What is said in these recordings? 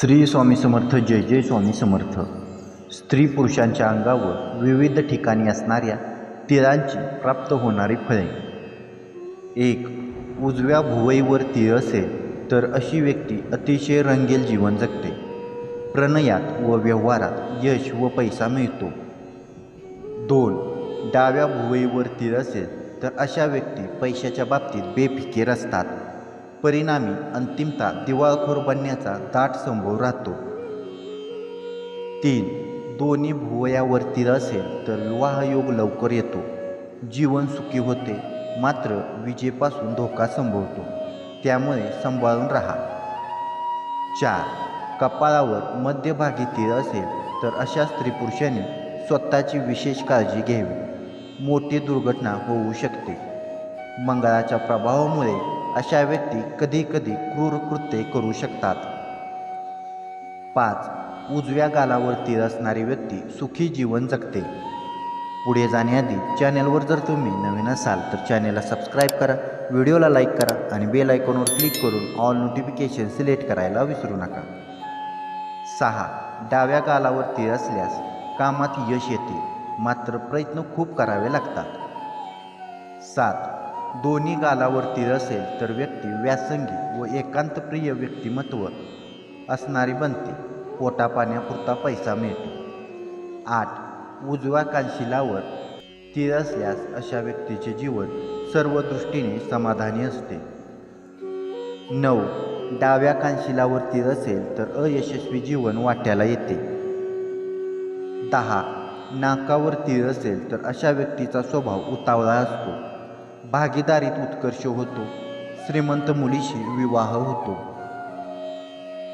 श्री स्वामी समर्थ जय जय स्वामी समर्थ. स्त्री पुरुषांच्या अंगावर विविध ठिकाणी असणाऱ्या तिळांची प्राप्त होणारी फळे. एक उजव्या भुवईवर तीळ असेल तर अशी व्यक्ती अतिशय रंगेल जीवन जगते. प्रणयात व व्यवहारात यश व पैसा मिळतो. दोन डाव्या भुवईवर तीळ असेल तर अशा व्यक्ती पैशाच्या बाबतीत बेफिकीर असतात. परिणामी अंतिमता दिवाळखोर बनण्याचा दाट संभव राहतो. तीन दोन्ही भुवयावरती असेल तर विवाहयोग लवकर येतो. जीवन सुखी होते मात्र विजेपासून धोका संभवतो. त्यामुळे सांभाळून राहा. चार कपाळावर मध्यभागी तीळ असेल तर अशा स्त्री पुरुषांनी स्वतःची विशेष काळजी घ्यावी. मोठी दुर्घटना होऊ शकते. मंगळाच्या प्रभावामुळे अशा व्यक्ती कधीकधी क्रूर कृत्ये करू शकतात. पाच. उजव्या गालावरती असणारी व्यक्ती सुखी जीवन जगते. पुढे जाण्याआधी चॅनेलवर जर तुम्ही नवीन असाल तर चॅनेलला सबस्क्राईब करा व्हिडिओला लाईक करा आणि बेल आयकॉनवर क्लिक करून ऑल नोटिफिकेशन सिलेक्ट करायला विसरू नका. सहा. डाव्या गालावरती असल्यास कामात यश येते मात्र प्रयत्न खूप करावे लागतात. सात. दोन्ही गालावरती असेल तर व्यक्ती व्यासंगी व एकांतप्रिय व्यक्तिमत्व असणारी बनते. पोटापाण्यापुरता पैसा मिळतो. आठ. उजव्या कानशिलावर तीळ असल्यास अशा व्यक्तीचे जीवन सर्व दृष्टीने समाधानी असते. नऊ. डाव्या कानशिलावर तीळ असेल तर अयशस्वी जीवन वाट्याला येते. दहा. नाकावर तीळ असेल तर अशा व्यक्तीचा स्वभाव उतावळा असतो. भागीदारीत उत्कर्ष होतो. श्रीमंत मुलीशी विवाह होतो.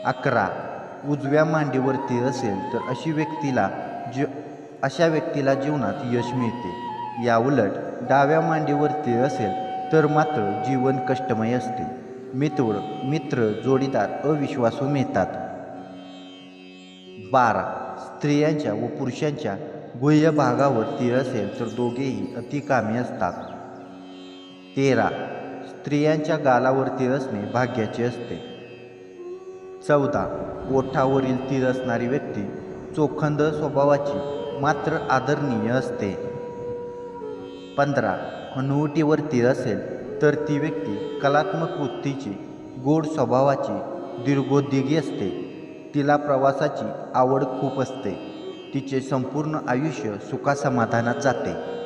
अकरा. उजव्या मांडीवरती असेल तर अशी व्यक्तीला जी अशा व्यक्तीला जीवनात यश मिळते. या उलट डाव्या मांडीवरती असेल तर मात्र जीवन कष्टमय असते. मित्र मित्र जोडीदार अविश्वासू मिळतात. बारा. स्त्रियांच्या व पुरुषांच्या गुह्य भागावर तीळ असेल तर दोघेही अतिकामी असतात. तेरा स्त्रियांच्या गालावरती असणे भाग्याचे असते. चौदा ओठावरील तीर असणारी व्यक्ती चोखंद स्वभावाची मात्र आदरणीय असते. पंधरा हनुवटीवर तीर असेल तर ती व्यक्ती कलात्मक वृत्तीची गोड स्वभावाची दीर्घोद्योगी असते. तिला प्रवासाची आवड खूप असते. तिचे संपूर्ण आयुष्य सुखासमाधानात जाते.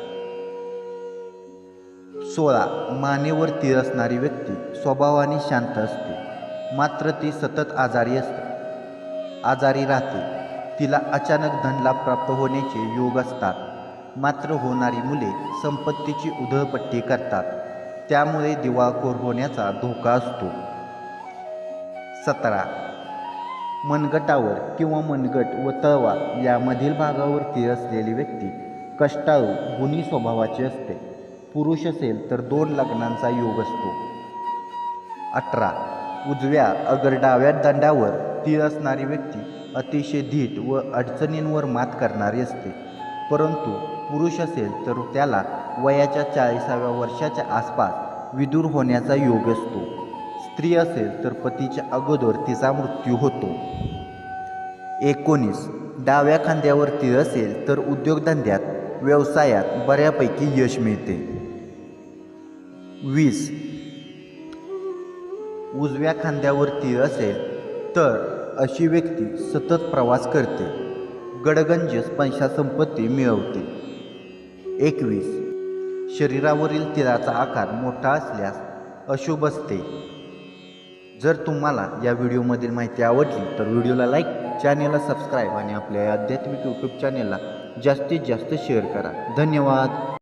सोळा मानेवर तीळ असणारी व्यक्ती स्वभावाने शांत असते. मात्र ती सतत आजारी असते. आजारी राहते. तिला अचानक धनलाभ प्राप्त होण्याचे योग असतात. मात्र होणारी मुले संपत्तीची उधळपट्टी करतात. त्यामुळे दिवाळखोर होण्याचा धोका असतो. सतरा. मनगटावर किंवा मनगट व तळवा यामधील भागावर तीळ असलेली व्यक्ती कष्टाळू गुणी स्वभावाची असते. पुरुष असेल तर दोन लग्नांचा योग असतो. अठरा. उजव्या अगर डाव्या दंडावर तीळ असणारी व्यक्ती अतिशय धीट व अडचणींवर मात करणारी असते. परंतु पुरुष असेल तर त्याला वयाच्या चाळीसाव्या वर्षाच्या आसपास विदूर होण्याचा योग असतो. स्त्री असेल तर पतीच्या अगोदर तिचा मृत्यू होतो. एकोणीस. डाव्या खांद्यावर तीळ असेल तर उद्योगधंद्यात व्यवसायात बऱ्यापैकी यश मिळते. वीस. उजव्या खांद्यावर तीळ असेल तर अशी व्यक्ती सतत प्रवास करते. गडगंज पंचासंपत्ती मिळवते. एकवीस. शरीरावरील तिळाचा आकार मोठा असल्यास अशुभ असते. जर तुम्हाला या व्हिडिओमधील माहिती आवडली तर व्हिडिओला लाईक चॅनेलला सबस्क्राईब आणि आपल्या आध्यात्मिक यूट्यूब चॅनेलला जास्तीत जास्त शेअर करा. धन्यवाद.